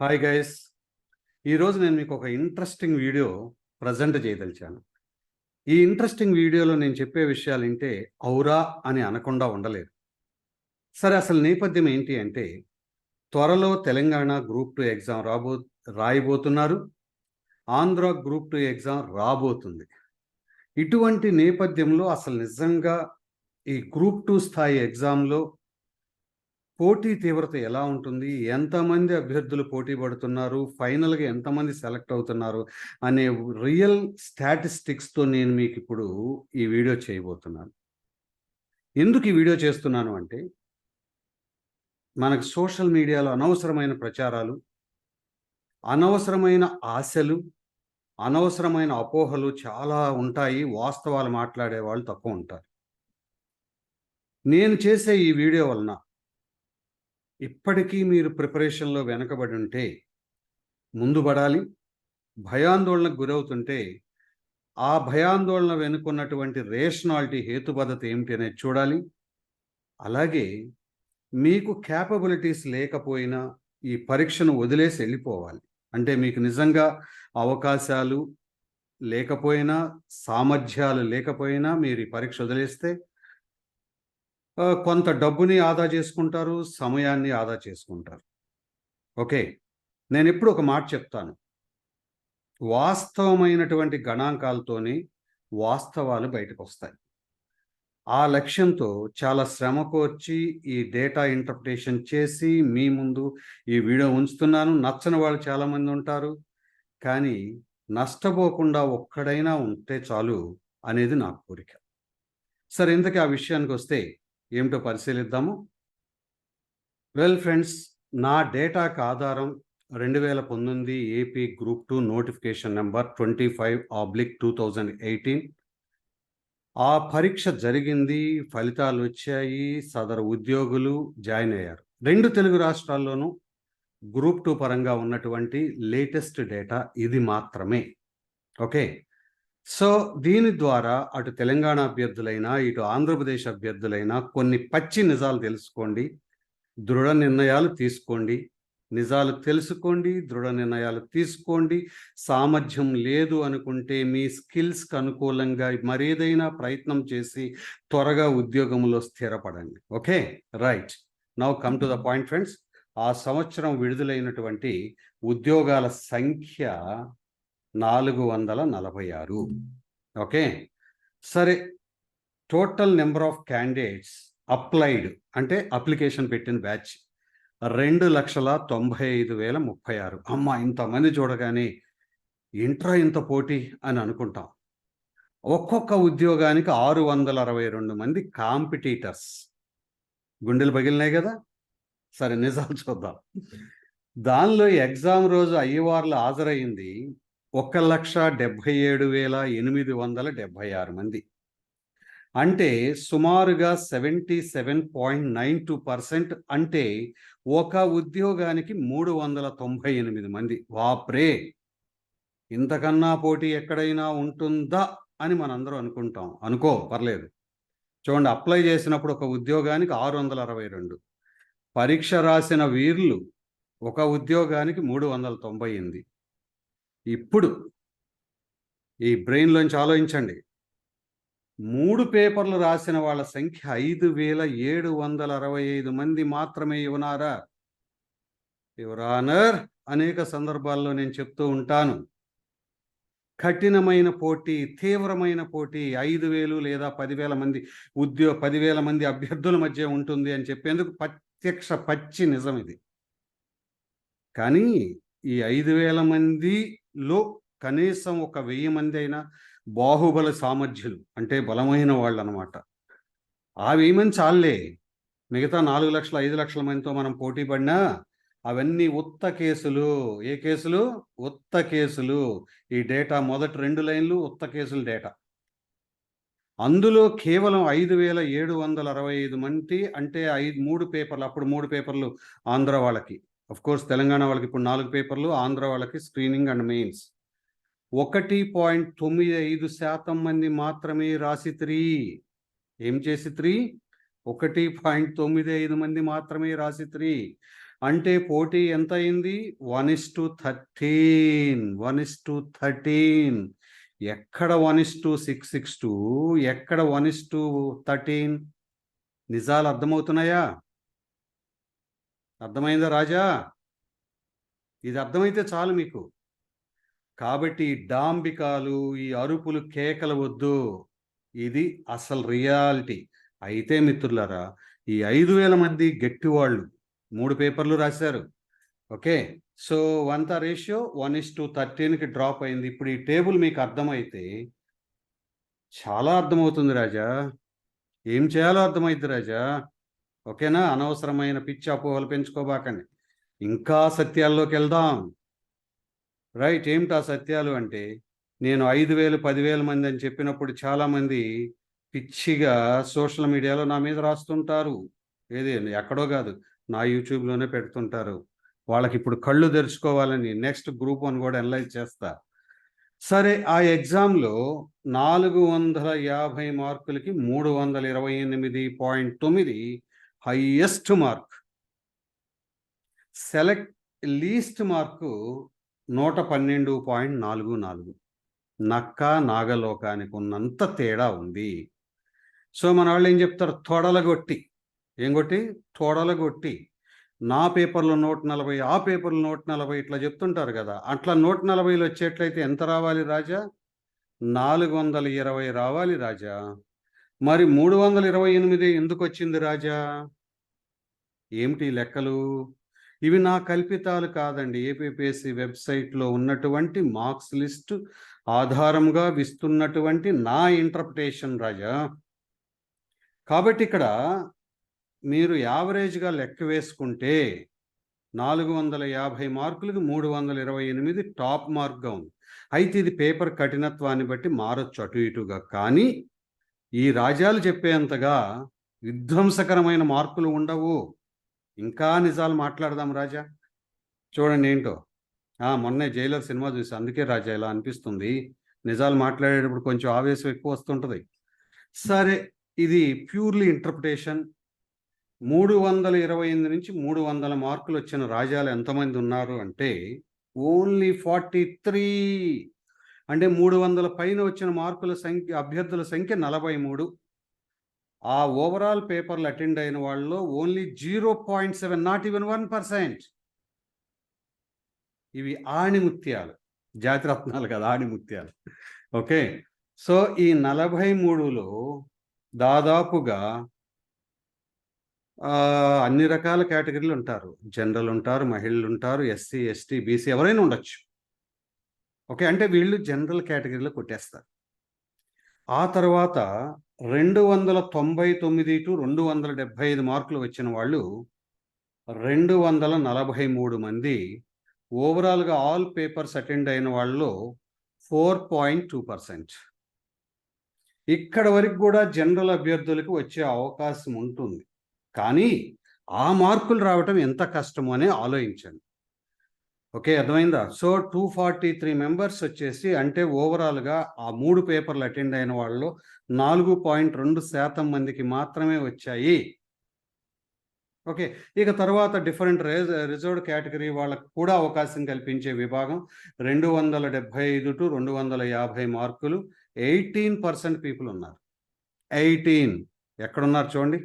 Hi guys ఈరోజు నేను మీకు ఒక ఇంట్రెస్టింగ్ వీడియో ప్రజెంట్ చేయదలిచాను. ఈ ఇంట్రెస్టింగ్ వీడియోలో నేను చెప్పే విషయాలు ఏంటే ఔరా అని అనకుండా ఉండలేదు. సరే అసలు నేపథ్యం ఏంటి అంటే త్వరలో తెలంగాణ గ్రూప్ టూ ఎగ్జామ్ రాబో రాయబోతున్నారు. ఆంధ్ర గ్రూప్ టూ ఎగ్జామ్ రాబోతుంది. ఇటువంటి నేపథ్యంలో అసలు నిజంగా ఈ గ్రూప్ టూ స్థాయి ఎగ్జామ్లో పోటీ తీవ్రత ఎలా ఉంటుంది? ఎంతమంది అభ్యర్థులు పోటీ పడుతున్నారు? ఫైనల్గా ఎంతమంది సెలెక్ట్ అవుతున్నారు? అనే రియల్ స్టాటిస్టిక్స్తో నేను మీకు ఇప్పుడు ఈ వీడియో చేయబోతున్నాను. ఎందుకు ఈ వీడియో చేస్తున్నాను అంటే మనకు సోషల్ మీడియాలో అనవసరమైన ప్రచారాలు అనవసరమైన ఆశలు అనవసరమైన అపోహలు చాలా ఉంటాయి. వాస్తవాలు మాట్లాడే వాళ్ళు తక్కువ ఉంటారు. నేను చేసే ఈ వీడియో వలన ఇప్పటికీ మీరు ప్రిపరేషన్లో వెనకబడి ఉంటే ముందు పడాలి భయాందోళనకు గురవుతుంటే ఆ భయాందోళన వెనుకున్నటువంటి రేషనాలిటీ హేతుబద్ధత ఏమిటి అనేది చూడాలి. అలాగే మీకు క్యాపబిలిటీస్ లేకపోయినా ఈ పరీక్షను వదిలేసి వెళ్ళిపోవాలి. అంటే మీకు నిజంగా అవకాశాలు లేకపోయినా సామర్థ్యాలు లేకపోయినా మీరు ఈ పరీక్ష వదిలేస్తే కొంత డబ్బుని ఆదా చేసుకుంటారు సమయాన్ని ఆదా చేసుకుంటారు. ఓకే. నేను ఎప్పుడు ఒక మాట చెప్తాను. వాస్తవమైనటువంటి గణాంకాలతోనే వాస్తవాలు బయటకు వస్తాయి ఆ లక్ష్యంతో చాలా శ్రమకు వచ్చి ఈ డేటా ఇంటర్ప్రిటేషన్ చేసి మీ ముందు ఈ వీడియో ఉంచుతున్నాను. నచ్చని వాళ్ళు చాలామంది ఉంటారు. కానీ నష్టపోకుండా ఒక్కడైనా ఉంటే చాలు అనేది నా కోరిక. సరే ఇంతకీ ఆ విషయానికి వస్తే ఏమిటో పరిశీలిద్దాము. వెల్ ఫ్రెండ్స్ నా డేటాకు ఆధారం రెండు వేల పంతొమ్మిది AP group two notification number twenty five oblique two thousand eighteen. ఆ పరీక్ష జరిగింది ఫలితాలు వచ్చాయి సదరు ఉద్యోగులు జాయిన్ అయ్యారు. రెండు తెలుగు రాష్ట్రాల్లోనూ గ్రూప్ టూ పరంగా ఉన్నటువంటి లేటెస్ట్ డేటా ఇది మాత్రమే. ఓకే? సో దీని ద్వారా అటు తెలంగాణ అభ్యర్థులైనా ఇటు ఆంధ్రప్రదేశ్ అభ్యర్థులైనా కొన్ని పచ్చి నిజాలు తెలుసుకోండి. దృఢ నిర్ణయాలు తీసుకోండి. నిజాలు తెలుసుకోండి దృఢ నిర్ణయాలు తీసుకోండి. సామర్థ్యం లేదు అనుకుంటే మీ స్కిల్స్కి అనుకూలంగా మరేదైనా ప్రయత్నం చేసి త్వరగా ఉద్యోగంలో స్థిరపడండి. Okay? Right. Now come to the point friends. ఆ సంవత్సరం విడుదలైనటువంటి ఉద్యోగాల సంఖ్య నాలుగు వందల నలభై ఆరు. ఓకే? సరే total number of candidates applied అంటే అప్లికేషన్ పెట్టిన బ్యాచ్ రెండు లక్షల తొంభై ఐదు వేల ముప్పై ఆరు. అమ్మ ఇంతమంది చూడగానే ఇంట్రా ఇంత పోటీ అని అనుకుంటాం. ఒక్కొక్క ఉద్యోగానికి ఆరు వందల అరవై రెండు మంది కాంపిటీటర్స్. గుండెలు పగిలినాయి కదా? సరే నిజాలు చూద్దాం. దానిలో ఎగ్జామ్ రోజు అయ్యవార్లు హాజరయ్యింది ఒక లక్ష డెబ్భై ఏడు వేల ఎనిమిది వందల డెబ్భై ఆరు మంది. అంటే సుమారుగా seventy seven point nine two percent అంటే ఒక ఉద్యోగానికి మూడు వందల తొంభై ఎనిమిది మంది. వాప్రే! ఇంతకన్నా పోటీ ఎక్కడైనా ఉంటుందా అని మనందరం అనుకుంటాం. అనుకో పర్లేదు. చూడండి అప్లై చేసినప్పుడు ఒక ఉద్యోగానికి ఆరు వందల అరవై రెండు. పరీక్ష రాసిన వీర్లు ఒక ఉద్యోగానికి మూడు వందల తొంభై ఎనిమిది. ఇప్పుడు ఈ బ్రెయిన్లోంచి ఆలోచించండి. మూడు పేపర్లు రాసిన వాళ్ళ సంఖ్య ఐదు వేల ఏడు వందల అరవై ఐదు మంది మాత్రమే ఇవ్వనారా యువరానర్ అనేక సందర్భాల్లో నేను చెప్తూ ఉంటాను. కఠినమైన పోటీ తీవ్రమైన పోటీ ఐదు వేలు లేదా పదివేల మంది ఉద్యో పదివేల మంది అభ్యర్థుల మధ్య ఉంటుంది అని చెప్పేందుకు ప్రత్యక్ష పచ్చి నిజం ఇది. కానీ ఈ ఐదు వేల మందిలో కనీసం ఒక వెయ్యి మంది అయినా బాహుబల సామర్థ్యులు అంటే బలమైన వాళ్ళు అనమాట ఆ వెయ్యి మంది చాలే మిగతా నాలుగు లక్షల ఐదు లక్షల మందితో మనం పోటీ పడినా అవన్నీ ఉత్త కేసులు. ఏ కేసులు? ఉత్త కేసులు. ఈ డేటా మొదటి రెండు లైన్లు ఉత్త కేసుల డేటా. అందులో కేవలం ఐదు వేల ఏడు వందల అరవై ఐదు మంది అంటే ఐదు మూడు పేపర్లు అప్పుడు మూడు పేపర్లు ఆంధ్ర వాళ్ళకి. అఫ్ కోర్స్ తెలంగాణ వాళ్ళకి ఇప్పుడు నాలుగు పేపర్లు ఆంధ్ర వాళ్ళకి స్క్రీనింగ్ అండ్ మెయిన్స్ ఒకటి పాయింట్ తొమ్మిది ఐదు శాతం మంది మాత్రమే రాసి త్రీ. ఏం చేసి త్రీ? ఒకటి పాయింట్ తొమ్మిది ఐదు మంది మాత్రమే రాసి త్రీ. అంటే పోటీ ఎంత అయింది? One is to thirteen. One is to thirteen. ఎక్కడ one is to six six two? ఎక్కడ వన్ ఇస్ టు థర్టీన్? నిజాలు అర్థమవుతున్నాయా? అర్థమైందా రాజా? ఇది అర్థమైతే చాలు మీకు. కాబట్టి ఈ డాంబికాలు ఈ అరుపులు కేకలు వద్దు. ఇది అసలు రియాలిటీ. అయితే మిత్రులారా ఈ ఐదు వేల మంది గట్టివాళ్ళు మూడు పేపర్లు రాశారు. Okay? So one the ratio one is to థర్టీన్కి drop అయింది. ఇప్పుడు ఈ టేబుల్ మీకు అర్థమైతే చాలా అర్థమవుతుంది రాజా. ఏం చేయాలో అర్థమైంది రాజా? ఓకేనా? అనవసరమైన పిచ్చి అపోహలు పెంచుకోబాకండి. ఇంకా సత్యాల్లోకి వెళ్దాం. రైట్ ఏమిటా సత్యాలు అంటే నేను ఐదు వేలు పదివేల మంది అని చెప్పినప్పుడు చాలామంది పిచ్చిగా సోషల్ మీడియాలో నా మీద రాస్తుంటారు. ఏది ఎక్కడో కాదు నా యూట్యూబ్లోనే పెడుతుంటారు. వాళ్ళకి ఇప్పుడు కళ్ళు తెరుచుకోవాలని నెక్స్ట్ గ్రూప్ వన్ కూడా అనలైజ్ చేస్తా. సరే ఆ ఎగ్జామ్లో నాలుగు వందల యాభై మార్కులకి మూడు వందల ఇరవై ఎనిమిది పాయింట్ తొమ్మిది highest mark. Select least mark నూట పన్నెండు పాయింట్ నాలుగు నాలుగు. నక్క నాగలోకానికి ఉన్నంత తేడా ఉంది. సో మన వాళ్ళు ఏం చెప్తారు? తొడలగొట్టి. ఏం కొట్టి తొడలగొట్టి. నా పేపర్లో నూట నలభై ఆ పేపర్లో నూట నలభై ఇట్లా చెప్తుంటారు కదా. అట్లా నూట నలభైలు వచ్చేట్లయితే ఎంత రావాలి రాజా? నాలుగు వందల ఇరవై రావాలి రాజా. మరి మూడు వందల ఇరవై ఎనిమిది ఎందుకు వచ్చింది రాజా? ఏమిటి లెక్కలు? ఇవి నా కల్పితాలు కాదండి. ఏపీపీఎస్సి వెబ్సైట్లో ఉన్నటువంటి మార్క్స్ లిస్ట్ ఆధారంగా విస్తున్నటువంటి నా ఇంటర్ప్రిటేషన్ రాజా. కాబట్టి ఇక్కడ మీరు యావరేజ్గా లెక్క వేసుకుంటే నాలుగు వందల యాభై మార్కులకి మూడు వందల ఇరవై ఎనిమిది టాప్ మార్క్గా ఉంది. అయితే ఇది పేపర్ కఠినత్వాన్ని బట్టి మారొచ్చు అటు ఇటుగా. కానీ ఈ రాజ్యాలు చెప్పేంతగా విధ్వంసకరమైన మార్కులు ఉండవు. ఇంకా నిజాలు మాట్లాడదాం రాజా. చూడండి ఏంటో. ఆ, మొన్నే జైలర్ సినిమా చూసి అందుకే రాజా ఇలా అనిపిస్తుంది. నిజాలు మాట్లాడేటప్పుడు కొంచెం ఆవేశం ఎక్కువ వస్తుంటుంది. సరే ఇది ప్యూర్లీ ఇంటర్ప్రిటేషన్. మూడు వందల ఇరవై ఎనిమిది నుంచి మూడు వందల మార్కులు వచ్చిన రాజాలు ఎంతమంది ఉన్నారు అంటే ఓన్లీ ఫార్టీ త్రీ అంటే మూడు వందల పైన వచ్చిన మార్కుల సంఖ్య అభ్యర్థుల సంఖ్య నలభై మూడు. ఆ ఓవరాల్ పేపర్లు అటెండ్ అయిన వాళ్ళలో only zero point seven not even one percent ఇవి ఆణిముత్యాలు. జాతిరత్నాలు కదా ఆణిముత్యాలు. ఓకే. సో ఈ నలభై మూడులో దాదాపుగా అన్ని రకాల కేటగిరీలు ఉంటారు. జనరల్ ఉంటారు మహిళలు ఉంటారు ఎస్సీ ఎస్టీ బీసీ ఎవరైనా ఉండొచ్చు. ఓకే అంటే వీళ్ళు జనరల్ కేటగిరీలో కొట్టేస్తారు. ఆ తర్వాత రెండు వందల తొంభై తొమ్మిది టు రెండు వందల డెబ్భై ఐదు మార్కులు వచ్చిన వాళ్ళు రెండు వందల నలభై మూడు మంది ఓవరాల్గా ఆల్ పేపర్స్ అటెండ్ అయిన వాళ్ళు ఫోర్ పాయింట్ టూ పర్సెంట్. ఇక్కడ వరకు కూడా జనరల్ అభ్యర్థులకు వచ్చే అవకాశం ఉంటుంది. కానీ ఆ మార్కులు రావటం ఎంత కష్టమో అని ఆలోచించండి. ఓకే అర్థమైందా? So two forty three members వచ్చేసి అంటే ఓవరాల్గా ఆ మూడు పేపర్లు అటెండ్ అయిన వాళ్ళు నాలుగు పాయింట్ రెండు శాతం మందికి మాత్రమే వచ్చాయి. ఓకే ఇక తర్వాత డిఫరెంట్ రిజర్వ్డ్ కేటగిరీ వాళ్ళకు కూడా అవకాశం కల్పించే విభాగం రెండు వందల డెబ్బై ఐదు టు రెండు వందల యాభై మార్కులు ఎయిటీన్ పర్సెంట్ పీపుల్ ఉన్నారు. ఎయిటీన్ ఎక్కడున్నారు చూడండి.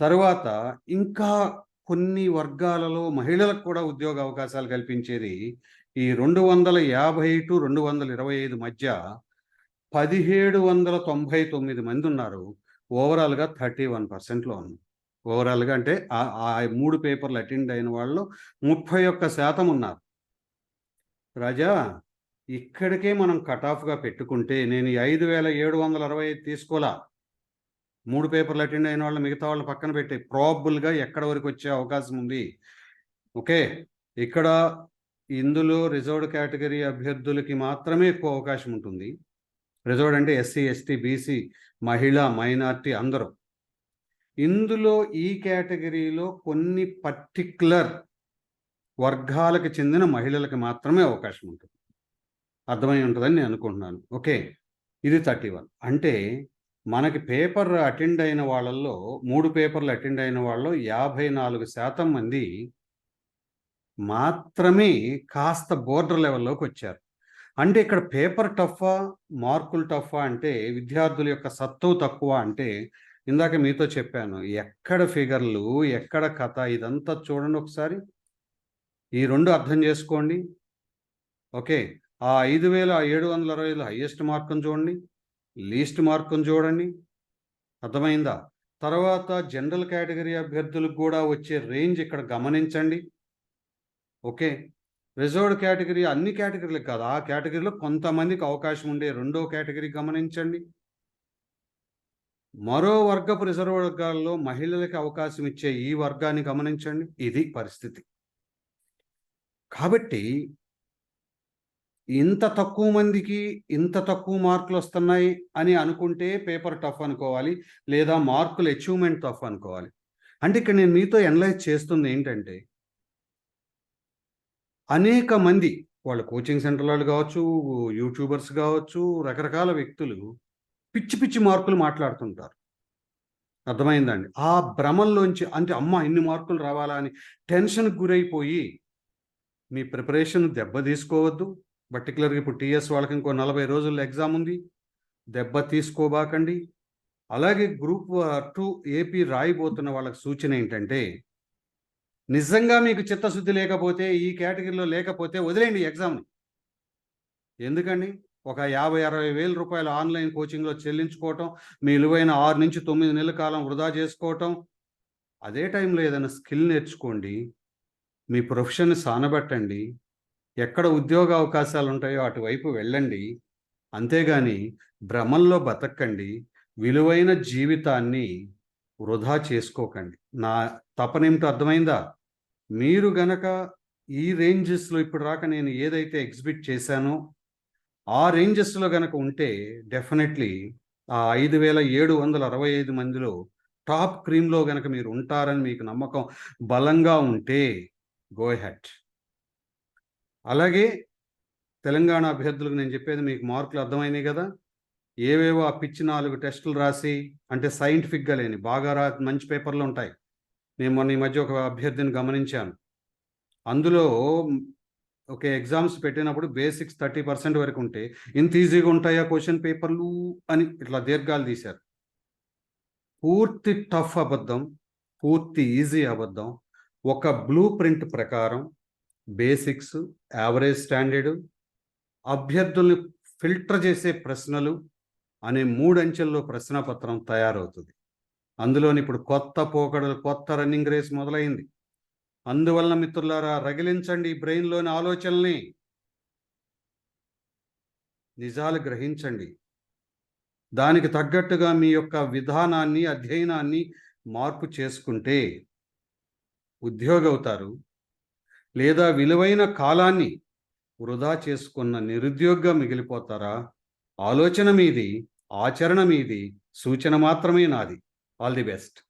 తరువాత ఇంకా కొన్ని వర్గాలలో మహిళలకు కూడా ఉద్యోగ అవకాశాలు కల్పించేది ఈ రెండు వందల యాభై టు రెండు వందల ఇరవై ఐదు మధ్య పదిహేడు వందల తొంభై తొమ్మిది మంది ఉన్నారు. ఓవరాల్గా థర్టీ వన్ పర్సెంట్లో ఉంది ఓవరాల్గా అంటే ఆ- ఆ మూడు పేపర్లు అటెండ్ అయిన వాళ్ళు ముప్పై ఒక్క శాతం ఉన్నారు. రాజా ఇక్కడికే మనం కట్ ఆఫ్గా పెట్టుకుంటే నేను ఐదు వేల ఏడు వందల అరవై ఐదు తీసుకోలా? మూడు పేపర్లు అటెండ్ అయిన వాళ్ళు మిగతా వాళ్ళు పక్కన పెట్టి ప్రాబుల్గా ఎక్కడ వరకు వచ్చే అవకాశం ఉంది? ఓకే. ఇక్కడ ఇందులో రిజర్వ్డ్ కేటగిరీ అభ్యర్థులకి మాత్రమే ఎక్కువ అవకాశం ఉంటుంది. రిజర్వ్డ్ అంటే ఎస్సీ ఎస్టీ బీసీ మహిళ మైనార్టీ అందరూ. ఇందులో ఈ కేటగిరీలో కొన్ని పర్టిక్యులర్ వర్గాలకు చెందిన మహిళలకు మాత్రమే అవకాశం ఉంటుంది. అర్థమై ఉంటుందని నేను అనుకుంటున్నాను. ఓకే. ఇది థర్టీ వన్. అంటే మనకి పేపర్ అటెండ్ అయిన వాళ్ళల్లో మూడు పేపర్లు అటెండ్ అయిన వాళ్ళు యాభై నాలుగు శాతం మంది మాత్రమే కాస్త బోర్డర్ లెవెల్లోకి వచ్చారు. అంటే ఇక్కడ పేపర్ టఫా మార్కులు టఫా అంటే విద్యార్థుల యొక్క సత్తువు తక్కువ అంటే ఇందాక మీతో చెప్పాను ఎక్కడ ఫిగర్లు ఎక్కడ కథ ఇదంతా చూడండి ఒకసారి. ఈ రెండు అర్థం చేసుకోండి. ఓకే. ఆ ఐదు వేల ఏడు వందల అరవై ఐదు హైయెస్ట్ మార్కును చూడండి. లీస్ట్ మార్కును చూడండి. అర్థమైందా? తర్వాత జనరల్ కేటగిరీ అభ్యర్థులకు కూడా వచ్చే రేంజ్ ఇక్కడ గమనించండి. ఓకే? రిజర్వ్డ్ కేటగిరీ అన్ని కేటగిరీలకు కాదు. ఆ కేటగిరీలో కొంతమందికి అవకాశం ఉండే రెండో కేటగిరీ గమనించండి. మరో వర్గపు రిజర్వ్ వర్గాల్లో మహిళలకి అవకాశం ఇచ్చే ఈ వర్గాన్ని గమనించండి. ఇది పరిస్థితి. కాబట్టి ఇంత తక్కువ మందికి ఇంత తక్కువ మార్కులు వస్తున్నాయి అని అనుకుంటే పేపర్ టఫ్ అనుకోవాలి లేదా మార్కులు అచీవ్మెంట్ టఫ్ అనుకోవాలి. అంటే ఇక్కడ నేను మీతో ఎనలైజ్ చేస్తుంది ఏంటంటే అనేక మంది వాళ్ళు కోచింగ్ సెంటర్ వాళ్ళు కావచ్చు యూట్యూబర్స్ కావచ్చు రకరకాల వ్యక్తులు పిచ్చి పిచ్చి మార్కులు మాట్లాడుతుంటారు. అర్థమైందండి? ఆ భ్రమంలోంచి అంటే అమ్మ ఇన్ని మార్కులు రావాలా అని టెన్షన్కి గురైపోయి మీ ప్రిపరేషన్ దెబ్బ తీసుకోవద్దు. పర్టికులర్గా ఇప్పుడు టీఎస్ వాళ్ళకి ఇంకో నలభై రోజుల్లో ఎగ్జామ్ ఉంది. దెబ్బ తీసుకోబాకండి. అలాగే గ్రూప్ టూ ఏపీ రాయిపోతున్న వాళ్ళకి సూచన ఏంటంటే నిజంగా మీకు చిత్తశుద్ధి లేకపోతే ఈ కేటగిరీలో లేకపోతే వదిలేయండి ఎగ్జామ్ని. ఎందుకండి? ఒక యాభై అరవై వేల రూపాయలు ఆన్లైన్ కోచింగ్లో చెల్లించుకోవటం మీ విలువైన ఆరు నుంచి తొమ్మిది నెలల కాలం వృధా చేసుకోవటం అదే టైంలో ఏదైనా స్కిల్ నేర్చుకోండి మీ ప్రొఫెషన్ సానబెట్టండి ఎక్కడ ఉద్యోగ అవకాశాలు ఉంటాయో అటువైపు వెళ్ళండి. అంతేగాని భ్రమంలో బతకండి. విలువైన జీవితాన్ని వృధా చేసుకోకండి. నా తపనేమిటో అర్థమైందా? మీరు గనక ఈ రేంజెస్లో ఇప్పుడు రాక నేను ఏదైతే ఎగ్జిబిట్ చేశానో ఆ రేంజెస్లో గనక ఉంటే డెఫినెట్లీ ఆ ఐదు వేల ఏడు వందల అరవై ఐదు మందిలో టాప్ క్రీమ్లో గనక మీరు ఉంటారని మీకు నమ్మకం బలంగా ఉంటే గో హ్యాట్ అలాగే తెలంగాణ అభ్యర్థులకు నేను చెప్పేది మీకు మార్కులు అర్థమైనాయి కదా. ఏవేవో ఆ పిచ్చి నాలుగు టెస్టులు రాసి అంటే సైంటిఫిక్గా లేని బాగా రా మంచి పేపర్లు ఉంటాయి. నేను మొన్న ఈ మధ్య ఒక అభ్యర్థిని గమనించాను. అందులో ఒక ఎగ్జామ్స్ పెట్టినప్పుడు బేసిక్స్ థర్టీ పర్సెంట్ వరకు ఉంటే ఇంత ఈజీగా ఉంటాయా క్వశ్చన్ పేపర్లు అని ఇట్లా దీర్ఘాలు తీశారు. పూర్తి టఫ్ అబద్ధం పూర్తి ఈజీ అబద్ధం ఒక బ్లూ ప్రింట్ ప్రకారం బేసిక్స్ యావరేజ్ స్టాండర్డ్ అభ్యర్థుల్ని ఫిల్టర్ చేసే ప్రశ్నలు అనే మూడు అంచెల్లో ప్రశ్నపత్రం తయారవుతుంది. అందులోని ఇప్పుడు కొత్త పోకడలు కొత్త రన్నింగ్ రేస్ మొదలైంది. అందువలన మిత్రులారా రగిలించండి బ్రెయిన్లోని ఆలోచనల్ని. నిజాలు గ్రహించండి. దానికి తగ్గట్టుగా మీ యొక్క విధానాన్ని అధ్యయనాన్ని మార్పు చేసుకుంటే ఉద్యోగ అవుతారు. లేదా విలువైన కాలాన్ని వృధా చేసుకున్న నిరుద్యోగంగా మిగిలిపోతారా? ఆలోచన మీది ఆచరణ మీది సూచన మాత్రమే నాది. All the best.